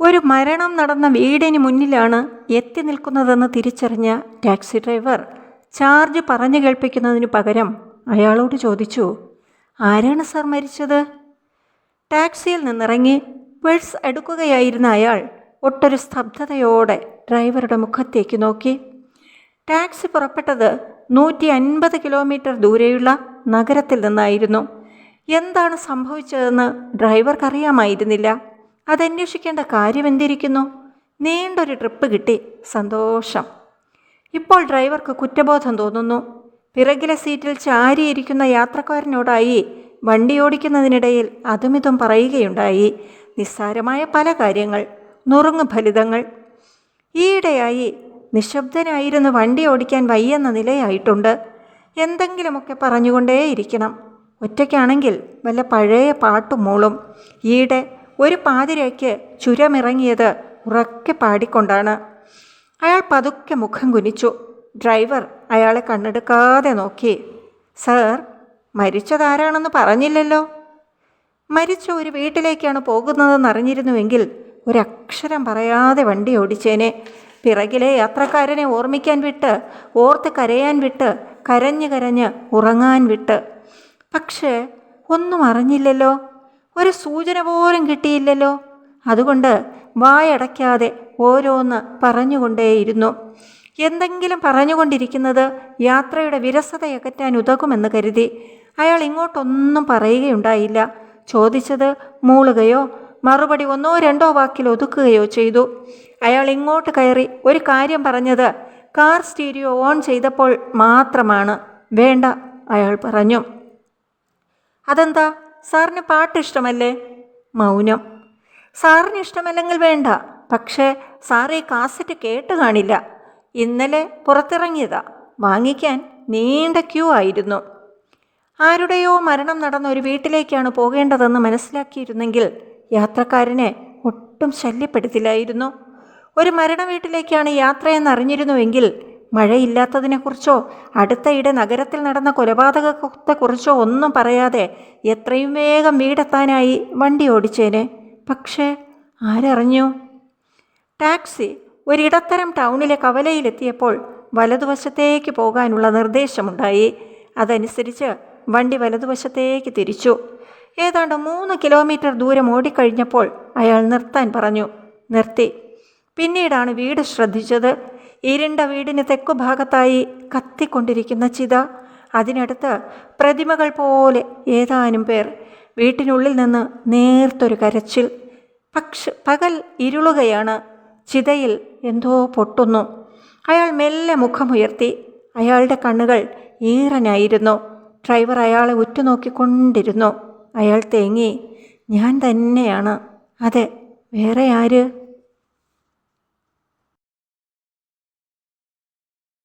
ഒരു മരണം നടന്ന വീടിന് മുന്നിലാണ് എത്തി നിൽക്കുന്നതെന്ന് തിരിച്ചറിഞ്ഞ ടാക്സി ഡ്രൈവർ ചാർജ് പറഞ്ഞു കേൾപ്പിക്കുന്നതിന് പകരം അയാളോട് ചോദിച്ചു ആരാണ് സാർ മരിച്ചത്? ടാക്സിയിൽ നിന്നിറങ്ങി പേഴ്സ് എടുക്കുകയായിരുന്ന അയാൾ ഒട്ടൊരു സ്തബ്ധതയോടെ ഡ്രൈവറുടെ മുഖത്തേക്ക് നോക്കി. ടാക്സി പുറപ്പെട്ടത് നൂറ്റി അൻപത് കിലോമീറ്റർ ദൂരെയുള്ള നഗരത്തിൽ നിന്നായിരുന്നു. എന്താണ് സംഭവിച്ചതെന്ന് ഡ്രൈവർക്കറിയാമായിരുന്നില്ല. അതന്വേഷിക്കേണ്ട കാര്യം എന്തിരിക്കുന്നു നീണ്ടൊരു ട്രിപ്പ് കിട്ടി. സന്തോഷം. ഇപ്പോൾ ഡ്രൈവർക്ക് കുറ്റബോധം തോന്നുന്നു. പിറകിലെ സീറ്റിൽ ചാരിയിരിക്കുന്ന യാത്രക്കാരനോടായി വണ്ടി ഓടിക്കുന്നതിനിടയിൽ അതുമിതും പറയുകയുണ്ടായി. നിസ്സാരമായ പല കാര്യങ്ങൾ. നുറുങ്ങ് ഫലിതങ്ങൾ. ഈയിടെയായി നിശബ്ദനായിരുന്നു വണ്ടി ഓടിക്കാൻ വയ്യെന്ന നിലയായിട്ടുണ്ട്. എന്തെങ്കിലുമൊക്കെ പറഞ്ഞുകൊണ്ടേയിരിക്കണം. ഒറ്റയ്ക്കാണെങ്കിൽ വല്ല പഴയ പാട്ടുമോളും ഈയിടെ ഒരു പാതിരയ്ക്ക് ചുരമിറങ്ങിയത് ഉറക്കെ പാടിക്കൊണ്ടാണ്. അയാൾ പതുക്കെ മുഖം കുനിച്ചു. ഡ്രൈവർ അയാളെ കണ്ണെടുക്കാതെ നോക്കി. സർ മരിച്ചതാരാണെന്ന് പറഞ്ഞില്ലല്ലോ? മരിച്ച ഒരു വീട്ടിലേക്കാണ് പോകുന്നതെന്ന് അറിഞ്ഞിരുന്നുവെങ്കിൽ ഒരക്ഷരം പറയാതെ വണ്ടി ഓടിച്ചേനെ. പിറകിലെ യാത്രക്കാരനെ ഓർമ്മിക്കാൻ വിട്ട് ഓർത്ത് കരയാൻ വിട്ട് കരഞ്ഞ് കരഞ്ഞ് ഉറങ്ങാൻ വിട്ട്. പക്ഷേ ഒന്നും അറിഞ്ഞില്ലല്ലോ. ഒരു സൂചന പോലും കിട്ടിയില്ലല്ലോ. അതുകൊണ്ട് വായടയ്ക്കാതെ ഓരോന്ന് പറഞ്ഞുകൊണ്ടേയിരുന്നു. എന്തെങ്കിലും പറഞ്ഞുകൊണ്ടിരിക്കുന്നത് യാത്രയുടെ വിരസതയകറ്റാൻ ഉതകുമെന്ന് കരുതി. അയാൾ ഇങ്ങോട്ടൊന്നും പറയുകയുണ്ടായില്ല. ചോദിച്ചത് മൂളുകയോ മറുപടി ഒന്നോ രണ്ടോ വാക്കിൽ ഒതുക്കുകയോ ചെയ്തു. അയാൾ ഇങ്ങോട്ട് കയറി ഒരു കാര്യം പറഞ്ഞത് കാർ സ്റ്റീരിയോ ഓൺ ചെയ്തപ്പോൾ മാത്രമാണ്. വേണ്ട അയാൾ പറഞ്ഞു. അതെന്താ? സാറിന് പാട്ട് ഇഷ്ടമല്ലേ മൗനം. സാറിന് ഇഷ്ടമല്ലെങ്കിൽ വേണ്ട. പക്ഷേ ഈ കാസറ്റ് കേട്ട് കാണില്ല. ഇന്നലെ പുറത്തിറങ്ങിയതാ. വാങ്ങിക്കാൻ നീണ്ട ക്യൂ ആയിരുന്നു. ആരുടെയോ മരണം നടന്ന ഒരു വീട്ടിലേക്കാണ് പോകേണ്ടതെന്ന് മനസ്സിലാക്കിയിരുന്നെങ്കിൽ യാത്രക്കാരനെ ഒട്ടും ശല്യപ്പെടുത്തില്ലായിരുന്നു. ഒരു മരണ വീട്ടിലേക്കാണ് യാത്രയെന്ന് അറിഞ്ഞിരുന്നുവെങ്കിൽ മഴയില്ലാത്തതിനെക്കുറിച്ചോ അടുത്തയിടെ നഗരത്തിൽ നടന്ന കൊലപാതകത്തെക്കുറിച്ചോ ഒന്നും പറയാതെ എത്രയും വേഗം വീടെത്താനായി വണ്ടി ഓടിച്ചേനെ. പക്ഷേ ആരറിഞ്ഞു? ടാക്സി ഒരിടത്തരം ടൗണിലെ കവലയിലെത്തിയപ്പോൾ വലതുവശത്തേക്ക് പോകാനുള്ള നിർദ്ദേശമുണ്ടായി. അതനുസരിച്ച് വണ്ടി വലതുവശത്തേക്ക് തിരിച്ചു. ഏതാണ്ട് മൂന്ന് കിലോമീറ്റർ ദൂരം ഓടിക്കഴിഞ്ഞപ്പോൾ അയാൾ നിർത്താൻ പറഞ്ഞു. നിർത്തി. പിന്നീടാണ് വീട് ശ്രദ്ധിച്ചത്. ഇരുണ്ട വീടിന് തെക്കുഭാഗത്തായി കത്തിക്കൊണ്ടിരിക്കുന്ന ചിത അതിനടുത്ത് പ്രതിമകൾ പോലെ ഏതാനും പേർ വീട്ടിനുള്ളിൽ നിന്ന് നേർത്തൊരു കരച്ചിൽ. പക്ഷ പകൽ ഇരുളുകയാണ്. ചിതയിൽ എന്തോ പൊട്ടുന്നു. അയാൾ മെല്ലെ മുഖമുയർത്തി. അയാളുടെ കണ്ണുകൾ ഈറനായിരുന്നു. ഡ്രൈവർ അയാളെ ഉറ്റുനോക്കിക്കൊണ്ടിരുന്നു. അയാൾ തേങ്ങി ഞാൻ തന്നെയാണ്. അതെ വേറെ ആര്?